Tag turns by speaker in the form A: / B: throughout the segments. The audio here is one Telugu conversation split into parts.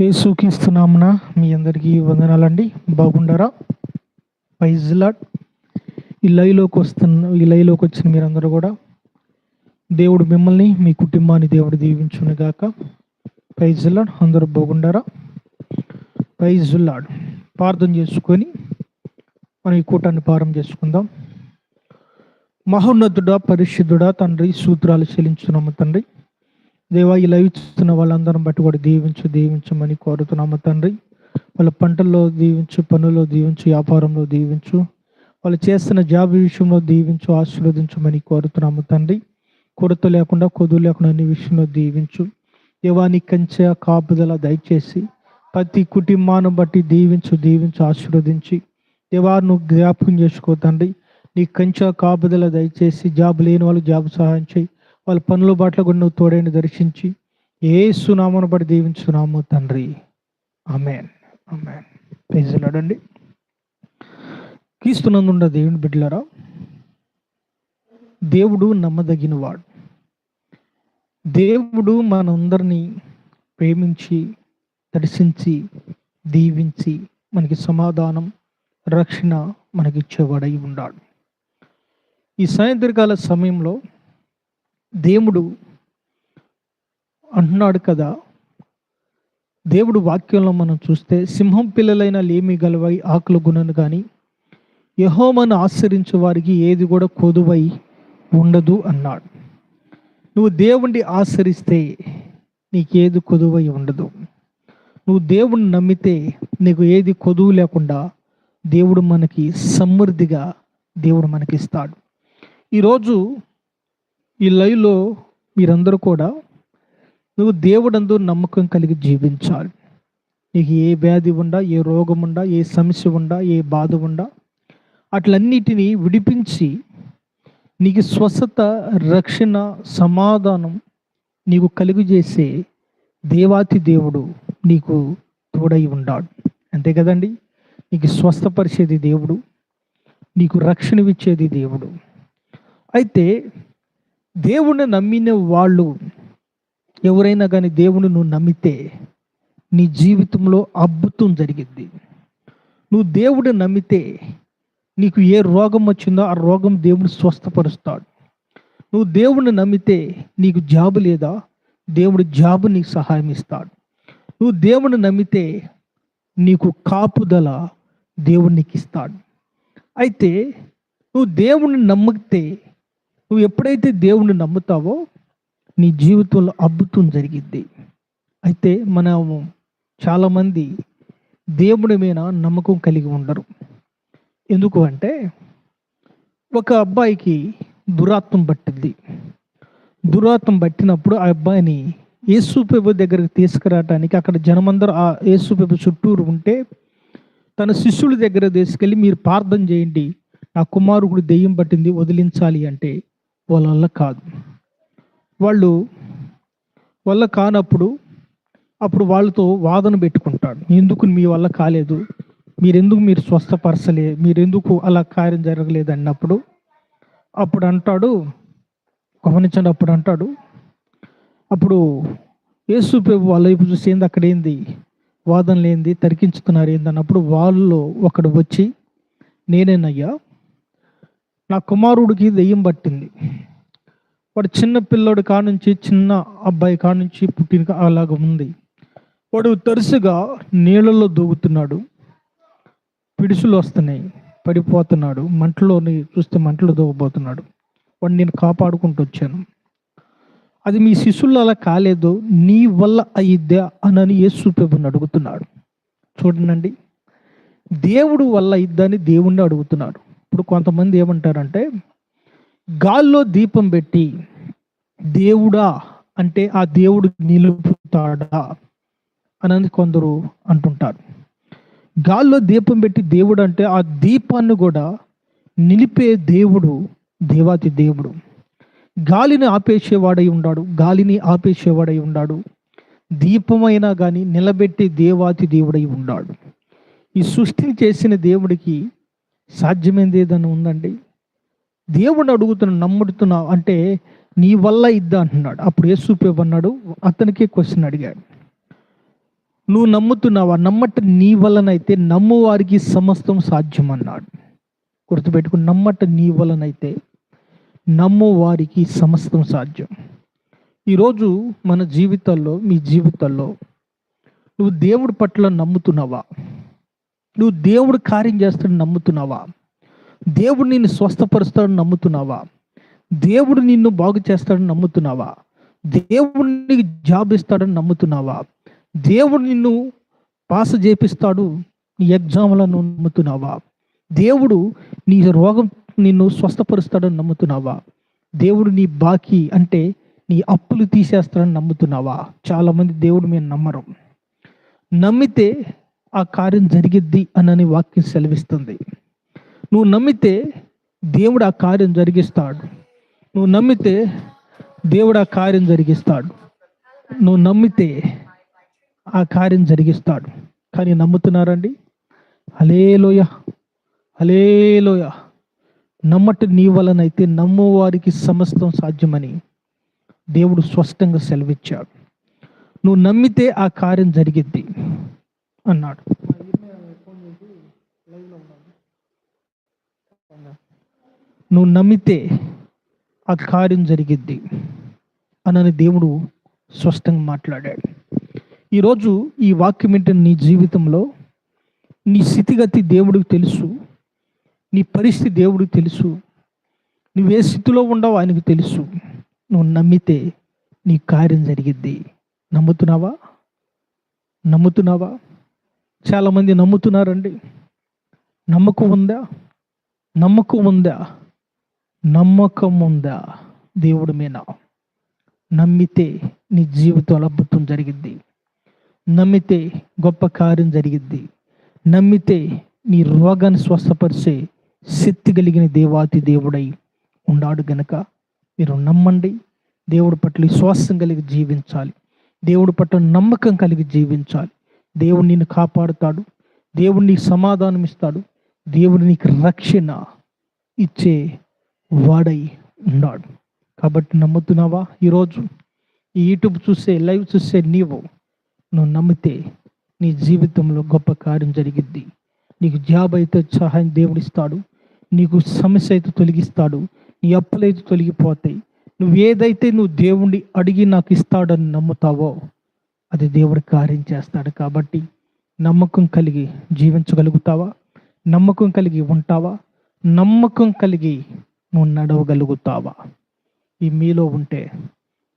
A: యేసుక్రీస్తునామన మీ అందరికీ వందనాలండి. బాగుండారా? పైజ్లాట్ ఈ లైలోకి వస్తున్న ఈ లైలోకి వచ్చిన మీరందరూ కూడా దేవుడు మిమ్మల్ని మీ కుటుంబాన్ని దేవుడు దీవించును గాక ప్రైజ్లాడ్ అందరూ బాగుండారా? పైజుల్లాడ్ ప్రార్థన చేసుకొని మనం ఈ కూటాన్ని ప్రారంభం చేసుకుందాం. మహోన్నతుడా పరిశుద్ధుడా తండ్రి సూత్రాలు చెల్లించున్నాము తండ్రి. దేవా ఈ లైవ్ చూస్తున్న వాళ్ళందరం బట్టి కూడా దీవించు దీవించమని కోరుతున్నాము తండ్రి. వాళ్ళ పంటల్లో దీవించు పనుల్లో దీవించు వ్యాపారంలో దీవించు. వాళ్ళు చేస్తున్న జాబ్ విషయంలో దీవించు ఆశీర్వదించమని కోరుతున్నాము తండ్రి. కొరత లేకుండా కొదువు లేకుండా అన్ని విషయంలో దీవించు. దేవాని కంచె కాపుదల దయచేసి ప్రతి కుటుంబాన్ని బట్టి దీవించు దీవించు ఆశీర్వదించి. దేవా నువ్వు జ్ఞాపకం చేసుకో తండ్రి. నీ కంచె కాపుదల దయచేసి జాబ్ లేని వాళ్ళు జాబ్ సహాయం చేయి. వాళ్ళ పనుల బాట్ల కూడా నువ్వు తోడైన దర్శించి ఏ సునామను బట్టి దీవించున్నాము తండ్రి. అమెన్ అమెన్ ప్రైజ్లాడండి క్రీస్తునందుండ దేవుని బిడ్డలరా దేవుడు నమ్మదగినవాడు. దేవుడు మనందరినీ ప్రేమించి దర్శించి దీవించి మనకి సమాధానం రక్షణ మనకిచ్చేవాడై ఉన్నాడు ఈ సాయంత్రకాల సమయంలో దేవుడు అంటున్నాడు కదా. దేవుడు వాక్యంలో మనం చూస్తే సింహం పిల్లలైన లేమి గలవై ఆకులు గుణను కానీ యహోమను ఆశ్రయించే వారికి ఏది కూడా కొదువై ఉండదు అన్నాడు. నువ్వు దేవుణ్ణి ఆశ్రయిస్తే నీకేది కొదువై ఉండదు. నువ్వు దేవుణ్ణి నమ్మితే నీకు ఏది కొదువు లేకుండా దేవుడు మనకి సమృద్ధిగా దేవుడు మనకి ఇస్తాడు ఈరోజు ఈ లైవ్లో మీరందరూ కూడా నువ్వు దేవుడందు నమ్మకం కలిగి జీవించాలి. నీకు ఏ వ్యాధి ఉండా ఏ రోగం ఉండా ఏ సమస్య ఉండా ఏ బాధ ఉండా అట్లన్నిటినీ విడిపించి నీకు స్వస్థత రక్షణ సమాధానం నీకు కలుగు చేసే దేవాతి దేవుడు నీకు తోడై ఉన్నాడు అంతే కదండి? నీకు స్వస్థపరిచేది దేవుడు నీకు రక్షణ ఇచ్చేది దేవుడు. అయితే దేవుణ్ణి నమ్మిన వాళ్ళు ఎవరైనా కానీ దేవుని నువ్వు నమ్మితే నీ జీవితంలో అద్భుతం జరిగింది నువ్వు దేవుడిని నమ్మితే నీకు ఏ రోగం వచ్చిందో ఆ రోగం దేవుడు స్వస్థపరుస్తాడు. నువ్వు దేవుడిని నమ్మితే నీకు జాబు లేదా దేవుడు జాబు నీకు సహాయం ఇస్తాడు. నువ్వు దేవుడిని నమ్మితే నీకు కాపుదల దేవుడు నీకు ఇస్తాడు. అయితే నువ్వు దేవుణ్ణి నమ్మితే నువ్వు ఎప్పుడైతే దేవుణ్ణి నమ్ముతావో నీ జీవితంలో అద్భుతం జరిగిద్ది. అయితే మనము చాలామంది దేవుడి మీద నమ్మకం కలిగి ఉండరు. ఎందుకు అంటే ఒక అబ్బాయికి దురాత్వం పట్టింది. దురాత్వం పట్టినప్పుడు ఆ అబ్బాయిని యేసుప్రభు దగ్గరికి తీసుకురావటానికి అక్కడ జనమందరూ ఆ యేసుప్రభు చుట్టూరు ఉంటే తన శిష్యుల దగ్గర తీసుకెళ్ళి మీరు ప్రార్థన చేయండి నా కుమారుడు దెయ్యం పట్టింది వదిలించాలి అంటే వాళ్ళ వల్ల కాదు. వాళ్ళు వల్ల కానప్పుడు అప్పుడు వాళ్ళతో వాదన పెట్టుకుంటాడు ఎందుకు మీ వల్ల కాలేదు? మీరెందుకు మీరు స్వస్థపరచలే? మీరెందుకు అలా కార్యం జరగలేదు అన్నప్పుడు అప్పుడు అంటాడు గమనించండి అప్పుడు అంటాడు అప్పుడు యేసు ప్రభు వాళ్ళ వైపు చూసేంది అక్కడ ఏంది? వాదన తరికించుతున్నారు ఏంది? అన్నప్పుడు వాళ్ళు ఒకడు వచ్చి నేనేనయ్యా నా కుమారుడికి దెయ్యం పట్టింది. వాడు చిన్న పిల్లోడు కానుంచి చిన్న అబ్బాయి కానుంచి పుట్టిన అలాగ ఉంది. వాడు తరచుగా నీళ్ళల్లో దూగుతున్నాడు పిడుసులు వస్తున్నాయి పడిపోతున్నాడు మంటలోని చూస్తే మంటలు దూగబోతున్నాడు. వాడు నేను కాపాడుకుంటూ వచ్చాను. అది మీ శిష్యుల్లో అలా కాలేదు నీ వల్ల అయ్యిద్దా అనని యేసు ప్రభుని అడుగుతున్నాడు. చూడండి దేవుడు వల్ల అయ్యిద్దని దేవుణ్ణి అడుగుతున్నాడు. ఇప్పుడు కొంతమంది ఏమంటారంటే గాల్లో దీపం పెట్టి దేవుడా అంటే ఆ దేవుడు నిలుపుతాడా అని కొందరు అంటుంటారు. గాల్లో దీపం పెట్టి దేవుడు అంటే ఆ దీపాన్ని కూడా నిలిపే దేవుడు దేవాతి దేవుడు. గాలిని ఆపేసేవాడై ఉన్నాడు గాలిని ఆపేసేవాడై ఉన్నాడు దీపమైనా కానీ నిలబెట్టే దేవాతి దేవుడై ఉన్నాడు ఈ సృష్టిని చేసిన దేవుడికి సాధ్యమైంది ఏదైనా ఉందండి? దేవుడిని అడుగుతున్న నమ్ముడుతున్నా అంటే నీ వల్ల ఇద్దా అంటున్నాడు. అప్పుడు యేసుప్రభు అన్నాడు అతనికే క్వశ్చన్ అడిగాడు. నువ్వు నమ్ముతున్నావా? నమ్మట నీ వలనైతే నమ్మువారికి సమస్తం సాధ్యం అన్నాడు గుర్తుపెట్టుకుని నమ్మట నీ వలనైతే నమ్మువారికి సమస్తం సాధ్యం. ఈరోజు మన జీవితాల్లో మీ జీవితాల్లో నువ్వు దేవుడి పట్ల నమ్ముతున్నావా? నువ్వు దేవుడు కార్యం చేస్తాడని నమ్ముతున్నావా? దేవుడు నిన్ను స్వస్థపరుస్తాడని నమ్ముతున్నావా? దేవుడు నిన్ను బాగు చేస్తాడని నమ్ముతున్నావా? దేవుడు నీకు జాబ్ ఇస్తాడని నమ్ముతున్నావా? దేవుడు నిన్ను పాస్ చేపిస్తాడు నీ ఎగ్జామ్లను నమ్ముతున్నావా? దేవుడు నీ రోగం నిన్ను స్వస్థపరుస్తాడని నమ్ముతున్నావా? దేవుడు నీ బాకీ అంటే నీ అప్పులు తీసేస్తాడని నమ్ముతున్నావా? చాలామంది దేవుడు మేము నమ్మరు. నమ్మితే ఆ కార్యం జరిగిద్ది అనని వాక్యం సెలవిస్తుంది. నువ్వు నమ్మితే దేవుడు ఆ కార్యం జరిగిస్తాడు. నువ్వు నమ్మితే దేవుడు ఆ కార్యం జరిగిస్తాడు. నువ్వు నమ్మితే ఆ కార్యం జరిగిస్తాడు. కానీ నమ్ముతున్నారండి? అలేలోయ అలేలోయ నమ్మటి నీ వలనైతే నమ్మువారికి సమస్తం సాధ్యమని దేవుడు స్పష్టంగా సెలవిచ్చాడు. నువ్వు నమ్మితే ఆ కార్యం జరిగిద్ది. అన్నాడు. నువ్వు నమ్మితే ఆ కార్యం జరిగిద్ది అనని దేవుడు స్పష్టంగా మాట్లాడాడు. ఈరోజు ఈ వాక్యం ఏంటంటే నీ జీవితంలో నీ స్థితిగతి దేవుడికి తెలుసు నీ పరిస్థితి దేవుడికి తెలుసు నువ్వు ఏ స్థితిలో ఉండవు ఆయనకు తెలుసు. నువ్వు నమ్మితే నీ కార్యం జరిగిద్ది. నమ్ముతున్నావా? నమ్ముతున్నావా? చాలామంది నమ్ముతున్నారండి. నమ్మకం ఉందా? నమ్మకం ఉందా? నమ్మకం ఉందా? దేవుడి మీద నమ్మితే నీ జీవితంలో అద్భుతం జరిగిద్ది. నమ్మితే గొప్ప కార్యం జరిగిద్ది. నమ్మితే నీ రోగాన్ని స్వస్థపరిచే శక్తి కలిగిన దేవాతి దేవుడై ఉన్నాడు గనక మీరు నమ్మండి. దేవుడి పట్ల విశ్వాసం కలిగి జీవించాలి. దేవుడి పట్ల నమ్మకం కలిగి జీవించాలి. దేవుడు నిన్ను కాపాడుతాడు. దేవుడు నీకు సమాధానం ఇస్తాడు. దేవుడు నీకు రక్షణ ఇచ్చే వాడై ఉన్నాడు. కాబట్టి నమ్ముతున్నావా? ఈరోజు ఈ యూట్యూబ్ చూసే లైవ్ చూసే నీవు నువ్వు నమ్మితే నీ జీవితంలో గొప్ప కార్యం జరిగిద్ది. నీకు జాబ్ అయితే సహాయం దేవుడు ఇస్తాడు. నీకు సమస్య అయితే తొలగిస్తాడు. నీ అప్పులైతే తొలగిపోతాయి. నువ్వు ఏదైతే నువ్వు దేవుణ్ణి అడిగి నాకు ఇస్తాడని నమ్ముతావో అది దేవుడు కార్యం చేస్తాడు కాబట్టి నమ్మకం కలిగి జీవించగలుగుతావా? నమ్మకం కలిగి ఉంటావా? నమ్మకం కలిగి నువ్వు నడవగలుగుతావా? ఈ మీలో ఉంటే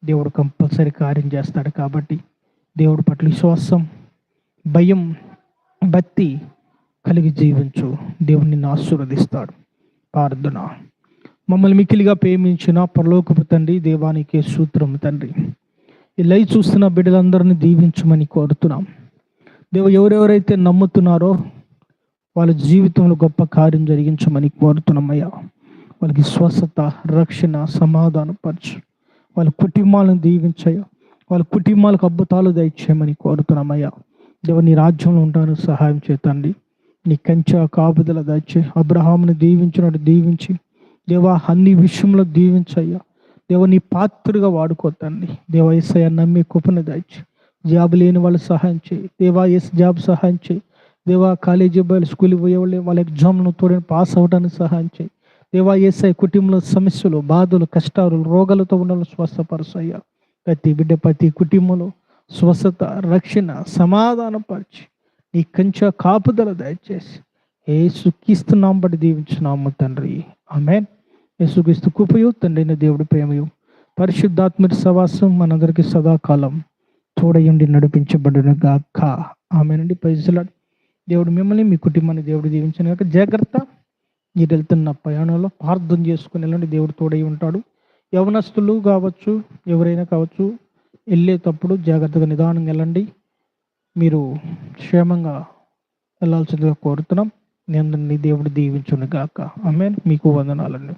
A: దేవుడు కంపల్సరీ కార్యం చేస్తాడు కాబట్టి దేవుడి పట్ల విశ్వాసం భయం భక్తి కలిగి జీవించు. దేవుడిని ఆశీర్వదిస్తాడు. ప్రార్థన. మమ్మల్ని మిక్కిలిగా ప్రేమించిన పరలోకపు తండ్రి దేవానికి సూత్రం తండ్రి. ఈ లై చూస్తున్న బిడ్డలందరినీ దీవించమని కోరుతున్నాం. దేవ ఎవరెవరైతే నమ్ముతున్నారో వాళ్ళ జీవితంలో గొప్ప కార్యం జరిగించమని కోరుతున్నామయ్యా వాళ్ళకి స్వస్థత రక్షణ సమాధానం పరచు. వాళ్ళ కుటుంబాలను దీవించయ్యా. వాళ్ళ కుటుంబాలకు అద్భుతాలు దయచేయమని కోరుతున్నామయ్యా దేవ నీ రాజ్యంలో ఉండడానికి సహాయం చేతండి నీ కంచె కాపుదల దయచే అబ్రహాముని దీవించినట్టు దీవించి. దేవా అన్ని విషయంలో దీవించయ్యా. దేవ నీ పాత్రుగా వాడుకోతండి దేవ ఏసయ నమ్మి కుపన దాచి. జాబ్ లేని వాళ్ళు సహాయం చేయి. దేవా ఎస్ జాబ్ సహాయం చేయి. దేవా కాలేజీ అబ్బాయిలు స్కూల్కి పోయే వాళ్ళు వాళ్ళ ఎగ్జామ్ను తోడని పాస్ అవ్వడానికి సహాయం చేయి. దేవా ఏసఐ కుటుంబంలో సమస్యలు బాధలు కష్టాలు రోగాలతో ఉన్న స్వస్థపరచయ్యా ప్రతి బిడ్డ ప్రతి కుటుంబంలో స్వస్థత రక్షణ సమాధానం పరిచి నీ కంచె కాపుదల దయచేసి. ఏ సుఖిస్తున్నాం బట్టి దీవించున్నాము తండ్రి. ఆమెన్. యేసుక్రీస్తు కృపయు తండ్రిన దేవుడి ప్రేమయు. పరిశుద్ధాత్మ సవాసం మనందరికీ సదాకాలం తోడయుండి నడిపించబడిన గాక ఆమె నుండి పైసలాడు దేవుడు మిమ్మల్ని మీ కుటుంబాన్ని దేవుడు దీవించిన గాక జాగ్రత్త. మీరు వెళ్తున్న ప్రయాణంలో ప్రార్థన చేసుకుని వెళ్ళండి. దేవుడు తోడై ఉంటాడు. యవనస్తులు కావచ్చు ఎవరైనా కావచ్చు వెళ్ళేటప్పుడు జాగ్రత్తగా నిదానంగా వెళ్ళండి. మీరు క్షేమంగా వెళ్ళాల్సిందిగా కోరుతున్నాం. నేను దేవుడు దీవించును గాక ఆమె మీకు వందనాలండి.